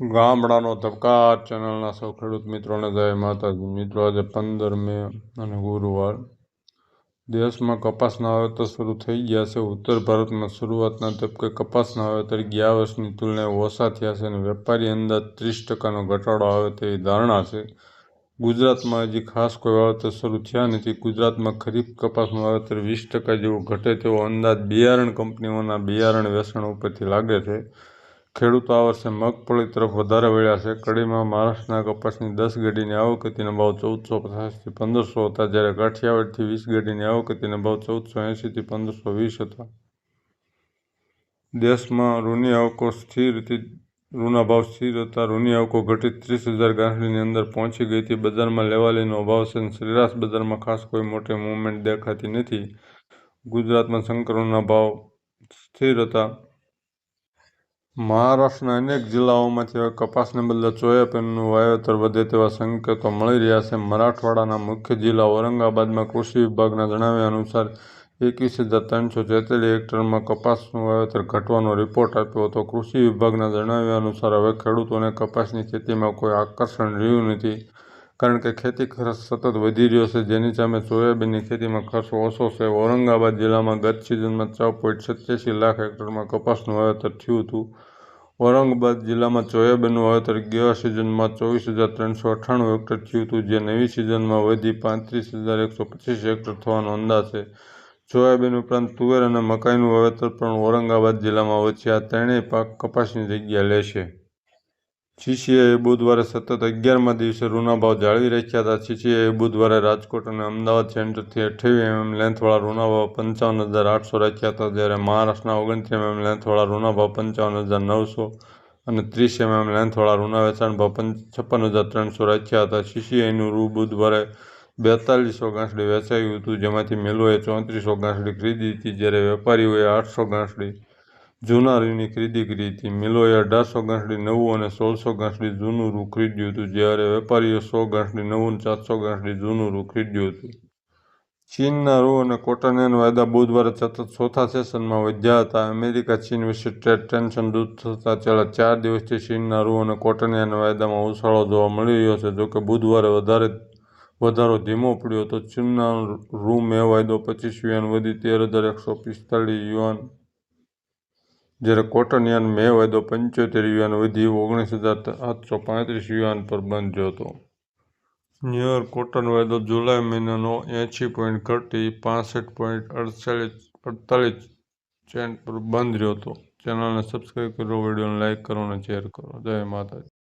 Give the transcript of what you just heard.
ગામડાનો ધબકાર ચેનલના સૌ ખેડૂત મિત્રોને જય માતાજી. મિત્રો, આજે પંદર મે અને ગુરુવાર. દેશમાં કપાસના વાવેતર શરૂ થઈ ગયા છે. ઉત્તર ભારતમાં શરૂઆતના તબકે કપાસના વાવેતર ગયા વર્ષની તુલનાએ ઓછા થયા છે અને વેપારી અંદાજ ત્રીસ ટકાનો ઘટાડો આવે તેવી ધારણા છે. ગુજરાતમાં હજી ખાસ કોઈ વાવેતર શરૂ થયા નથી. ગુજરાતમાં ખરીફ કપાસનું વાવેતર વીસ ટકા જેવું ઘટે તેવો અંદાજ બિયારણ કંપનીઓના બિયારણ વેચાણ ઉપરથી લાગે છે. ખેડૂતો આ વર્ષે મગફળી તરફ વધારે વળ્યા છે. કડીમાં મહારાષ્ટ્રના કપાસની દસ ગડીની આવક હતીના ભાવ ચૌદસો પચાસથી પંદરસો હતા, જ્યારે કાઠિયાવાડથી વીસ ગડીની આવકતીનો ભાવ ચૌદસો એંશીથી પંદરસો વીસ હતા. દેશમાં રૂની આવકો સ્થિર હતી, ઋણના ભાવ સ્થિર હતા. રૂની આવકો ઘટી ત્રીસ હજાર ગાંઠડીની અંદર પહોંચી ગઈ હતી. બજારમાં લેવાલીનો અભાવ છે અને સરેરાશ બજારમાં ખાસ કોઈ મોટી મૂવમેન્ટ દેખાતી નથી. ગુજરાતમાં સંકરણના ભાવ સ્થિર હતા. મહારાષ્ટ્રના અનેક જિલ્લાઓમાંથી હવે કપાસને બદલે સોયાબીનનું વાવેતર વધે તેવા સંકેતો મળી રહ્યા છે. મરાઠવાડાના મુખ્ય જિલ્લા ઔરંગાબાદમાં કૃષિ વિભાગના જણાવ્યા અનુસાર, એકવીસ હજાર ત્રણસો છેતાલીસ હેક્ટરમાં કપાસનું વાવેતર ઘટવાનો રિપોર્ટ આપ્યો હતો. કૃષિ વિભાગના જણાવ્યા અનુસાર, હવે ખેડૂતોને કપાસની ખેતીમાં કોઈ આકર્ષણ રહ્યું નથી. કારણ કે ખેતી ખર્ચ સતત વધી રહ્યો છે. જેની સામે સોયાબીનની ખેતીમાં ખર્ચ ઓછો છે. ઔરંગાબાદ જિલ્લામાં ગત સિઝનમાં છ પોઈન્ટ સત્યાસી લાખ હેક્ટરમાં કપાસનું વાવેતર થયું હતું. ઔરંગાબાદ જિલ્લામાં સોયાબીનનું વાવેતર ગયા સિઝનમાં ચોવીસ હજાર ત્રણસો અઠ્ઠાણું હેક્ટર થયું હતું. જે નવી સિઝનમાં વધી પાંત્રીસ હજાર એકસો પચીસ હેક્ટર થવાનો અંદાજ છે. સોયાબીન ઉપરાંત તુવેર અને મકાઈનું વાવેતર પણ ઔરંગાબાદ જિલ્લામાં વધશે આ ત્રણેય પાક કપાસની જગ્યા લેશે સીસીઆઈએ બુધવારે સતત અગિયારમાં દિવસે રૂના ભાવ જાળવી રાખ્યા હતા. સીસીઆઈએ બુધવારે રાજકોટ અને અમદાવાદ સેન્ટરથી અઠ્યાવી એમએમ લેન્થવાળા રૂના ભાવ પંચાવન હજાર આઠસો રાખ્યા હતા. જ્યારે મહારાષ્ટ્રના ઓગણત્રીસ એમએમ લેન્થવાળા રૂના ભાવ પંચાવન હજાર નવસો અને ત્રીસ એમએમ લેન્થવાળા રૂના વેચાણ ભાવ છપ્પન હજાર ત્રણસો રાખ્યા હતા. સીસીઆઈનું રૂ બુધવારે બેતાલીસો ગાંસડી વેચાયું હતું, જેમાંથી મેલોએ ચોત્રીસો ગાંસડી ખરીદી હતી. જ્યારે વેપારીઓએ આઠસો ગાંસડી જૂના રૂની ખરીદી કરી હતી મિલોએ અઢારસો ગાંસડી નવું અને સોળસો ગાંસડી જૂનું રૂ ખરીદ્યું હતું, જ્યારે વેપારીએ સો ગાંસડી નવું અને સાતસો ગાંસડી જૂનું રૂ ખરીદ્યું હતું. ચીનના રૂ અને કોટનિયન વાયદા બુધવારે સતત ચોથા સેશનમાં વધ્યા હતા. અમેરિકા, ચીન વિશે ટ્રેડ ટેન્શન દૂર થતાં છેલ્લા ચાર દિવસથી ચીનના રૂ અને કોટનિયન વાયદામાં ઉછાળો જોવા મળી રહ્યો છે. જોકે બુધવારે વધારે, વધારો ધીમો પડ્યો હતો ચીનના રૂ મે વાયદો પચીસ યુએન વધી તેર હજાર એકસો પિસ્તાળીસ યુએન જ્યારે કોટન યાન મે વાયદો પંચોતેર યુવાન વધી ઓગણીસ હજાર સાતસો પાંત્રીસ યુવાન પર બંધ રહ્યો હતો. ન્યુયોર્ક કોટન વાયદો જુલાઈ મહિનાનો એંશી પોઈન્ટ ઘટી પાસઠ પોઈન્ટ અડતાલીસ અડતાલીસ સેન્ટ પર બંધ રહ્યો હતો. ચેનલને સબસ્ક્રાઈબ કરો, વિડીયોને લાઇક કરો અને શેર કરો. જય માતાજી.